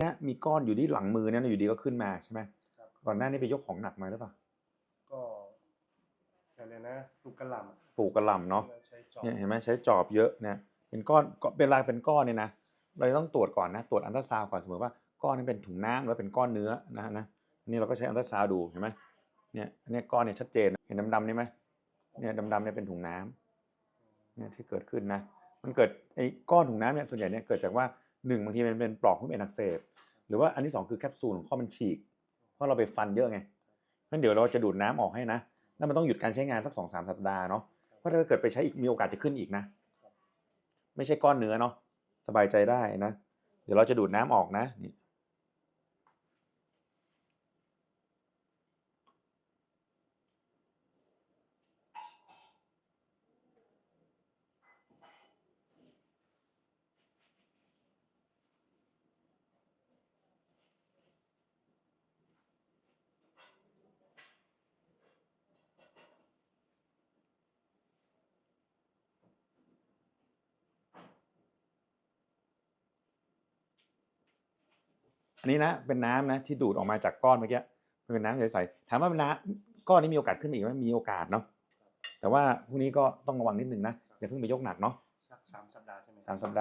เนี่ยมีก้อนอยู่ที่หลังมือเนี่ยอยู่ดีก็ขึ้นมาใช่ไหมครับก่อนหน้านี้ไปยกของหนักมาหรือเปล่าก็อะไรนะปลูกกระหล่ำอะปลูกกระหล่ำเนาะใช้จอบเนี่ยเห็นไหมใช้จอบเยอะเนี่ยเป็นก้อนก็เป็นลายเป็นก้อนเนี่ยนะเราจะต้องตรวจก่อนนะตรวจอันตราซาวด์ก่อนเสมอว่าก้อนนี้เป็นถุงน้ำหรือว่าเป็นก้อนเนื้อนะนะอันนี่เราก็ใช้อันตราซาวด์ดูเห็นไหมเนี่ยอันเนี้ยก้อนเนี่ยชัดเจนเห็นดำๆนี่ไหมเนี่ยดำๆเนี่ยเป็นถุงน้ำเนี่ยที่เกิดขึ้นนะ มันเกิดไอ้ก้อนถุงน้ำเนี่ยส่วนใหญ่เนี่ยเกิดจากว่า หนึ่งบางทีมันเป็นปลอกหุ้มเอ็นอักเสบหรือว่าอันที่สองคือแคปซูลของข้อมันฉีก เพราะเราไปฟันเยอะไงงั้นเดี๋ยวเราจะดูดน้ำออกให้นะแล้วมันต้องหยุดการใช้งานสักสองสามสัปดาห์เนาะเพราะถ้าเกิดไปใช้อีกมีโอกาสจะขึ้นอีกนะ ไม่ใช่ก้อนเนื้อเนาะสบายใจได้นะ เดี๋ยวเราจะดูดน้ำออกนะนี่ อันนี้นะเป็นน้ำนะที่ดูดออกมาจากก้อนเมื่อกี้มันเป็นน้ำใสๆถามว่าเป็นน้ำก้อนนี้มีโอกาสขึ้นมาอีกไหมมีโอกาสเนาะแต่ว่าพรุ่งนี้ก็ต้องระวังนิดนึงนะอย่าเพิ่งไปยกหนักเนาะสักสามสัปดาห์ใช่ไหมสามสัปดาห์